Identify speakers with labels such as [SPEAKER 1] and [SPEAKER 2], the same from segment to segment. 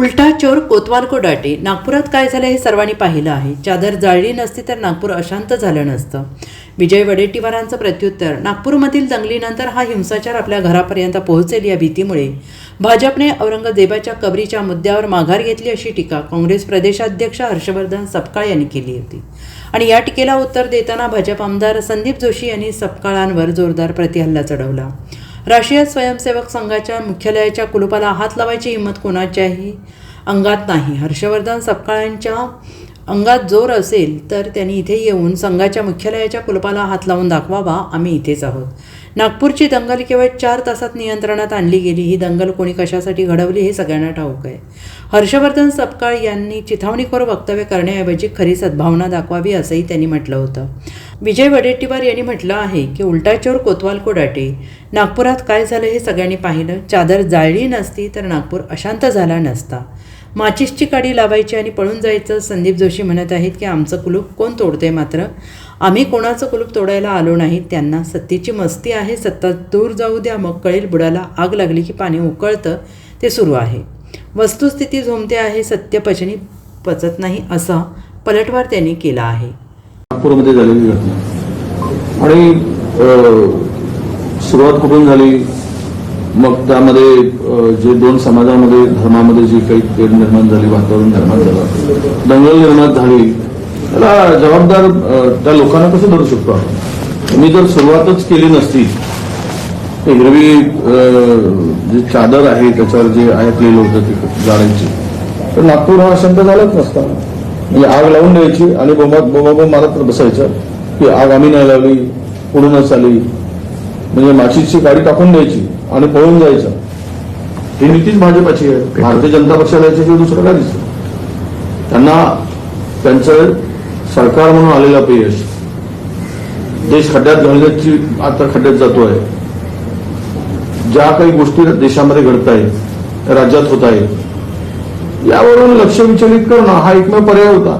[SPEAKER 1] उलटा चोर कोतवाल को डाटे. नागपुरात काय झालं हे सर्वांनी पाहिलं आहे. चादर जाळली नसती तर नागपूर अशांत झालं नसतं. विजय वडेट्टीवारांचं प्रत्युत्तर. नागपूरमधील दंगलीनंतर हा हिंसाचार आपल्या घरापर्यंत पोहोचेल या भीतीमुळे. भाजपने औरंगजेबाच्या कबरीच्या मुद्द्यावर माघार घेतली अशी टीका काँग्रेस प्रदेशाध्यक्ष हर्षवर्धन सपकाळ यांनी केली होती. आणि या टीकेला उत्तर देताना भाजप आमदार संदीप जोशी यांनी सपकाळांवर जोरदार प्रतिहल्ला चढवला. राष्ट्रीय स्वयंसेवक संघाच्या मुख्यालयाच्या कुलुपाला हात लावायची हिंमत कोणाच्याही अंगात नाही. हर्षवर्धन सपकाळांच्या अंगात जोर असेल तर त्यांनी इथे येऊन संघाच्या मुख्यालयाच्या कुलपाला हात लावून दाखवावा. आम्ही इथेच आहोत. नागपूरची दंगल केवळ चार तासात नियंत्रणात आणली गेली. ही दंगल कोणी कशासाठी घडवली हे सगळ्यांना ठाऊक आहे. हर्षवर्धन सपकाळ यांनी चिथावणीखोर वक्तव्य करण्याऐवजी खरी सद्भावना दाखवावी असंही त्यांनी म्हटलं होतं. विजय वडेट्टीवार यांनी म्हटलं आहे की उलटाच्यावर कोतवाल कोडाटे. नागपुरात काय झालं हे सगळ्यांनी पाहिलं. चादर जाळली नसती तर नागपूर अशांत झाला नसता. माचिसची काडी लावायची आणि पळून जायचं संदीप जोशी म्हणत आहेत की आमचं कुलूप कोण तोडते मात्र? आम्ही कोणाचं कुलूप तोडायला आलो नाही त्यांना सत्तेची मस्ती आहे. सत्ता दूर जाऊ द्या. मग कळेल बुडाला आग लागली की पाणी उकळतं. ते सुरू आहे. वस्तुस्थिती झोमते आहे. सत्य पचनी पचत नाही असा पलटवार त्यांनी केला आहे.
[SPEAKER 2] नागपूरमध्ये झालेली घटना. आणि सुरुवात कुठून झाली? मग त्यामध्ये जे दोन समाजामध्ये धर्मामध्ये जी काही तेढ निर्माण झाली वातावरण निर्माण झालं दंगल निर्माण झाली त्याला जबाबदार त्या लोकांना कसं धरू शकतो आपण? मी जर सुरुवातच केली नसती ते हिरवी जी चादर आहे त्याच्यावर जे आयातलेलं होतं ते जाण्याची तर नागपूर हा अशांत झालाच नसता. म्हणजे आग लावून द्यायची आणि बोंबात बोंबाबोंब मारत बसायचं. की आग आम्ही नाही लावली पुढूनच आली. म्हणजे माशीची गाडी टाकून द्यायची आणि पळून जायचं. ही नीतीच भाजपाची आहे. भारतीय जनता पक्षाला याच्याशिवाय दुसरं काय दिसतं? त्यांना त्यांचं सरकार म्हणून आलेलं अपयश. देश खड्ड्यात घालण्याची आता खड्ड्यात जातोय. ज्या काही गोष्टी देशामध्ये घडत आहेत राज्यात होत आहेत यावरून लक्ष विचलित करणं हा एकमेव पर्याय होता.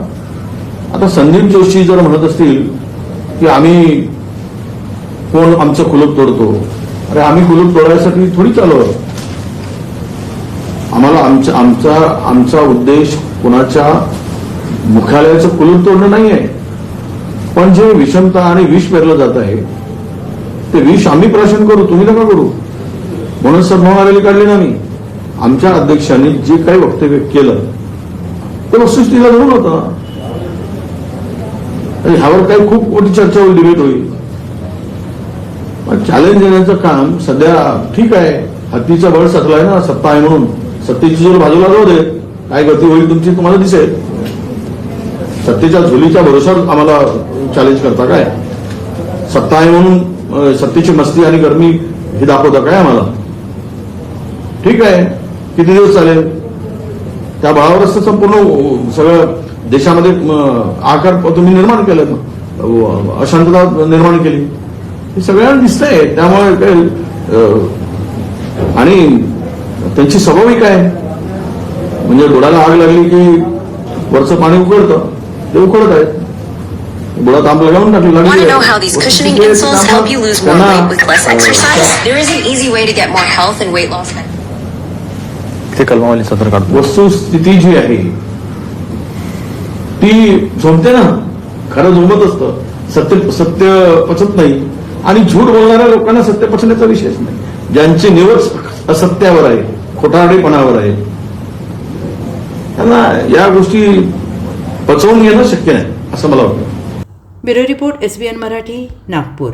[SPEAKER 2] आता संदीप जोशी जर म्हणत असतील की आम्ही कोण आमचं कुलूप तोडतो? अरे आम्ही कुलूप तोडायसाठी थोडी चालू आहोत आम्हाला आमचा आमचा आमचा उद्देश कोणाच्या मुख्यालयाचं कुलूप तोडणं नाही आहे पण जे विषमता आणि विष पेरलं जात आहे ते विष आम्ही प्राशन करू तुम्ही नका करू. म्हणून सद्भावना रॅली काढली ना मी. आमच्या अध्यक्षांनी जे काही वक्तव्य केलं ते वस्तुस्थितीला धरून होतं. आणि ह्यावर काही खूप मोठी चर्चा होईल डिबेट होईल पण चॅलेंज देण्याचं काम सध्या ठीक आहे. हत्तीचं बळ सकलाय ना सत्ता आहे म्हणून. सत्तेची जोर बाजूला जाऊ दे. काय गती होईल तुमची तुम्हाला दिसेल. सत्तेच्या झोलीच्या भरोशावर आम्हाला चॅलेंज करता काय? सत्ता आहे म्हणून सत्तेची मस्ती आणि गरमी हे दाखवता काय आम्हाला? ठीक आहे. किती दिवस चालेल? त्या तर संपूर्ण सगळं देशामध्ये आकार तुम्ही निर्माण केलं अशांतता निर्माण केली. हे सगळ्यांना दिसतंय. त्यामुळे अं, आणि त्यांची स्वाभाविक आहे. म्हणजे डोळ्याला आग लागली की वरचं पाणी उकळतं. ते उकळत आहे डोळ्यात आंब लगावून टाकली. लागली
[SPEAKER 3] know
[SPEAKER 4] ते कलमावाली सत्र काढतो.
[SPEAKER 2] वस्तुस्थिती जी आहे ती झोमते ना? खरं झोमत असतं. सत्य सत्य पचत नाही. आणि झूट बोलणाऱ्या लोकांना सत्य पचण्याचा विषयच नाही. ज्यांची निवड असत्यावर आहे खोटारडेपणावर आहे त्यांना या गोष्टी पचवून घेणं शक्य नाही असं मला वाटतं.
[SPEAKER 1] Bureau report S B N Marathi Nagpur.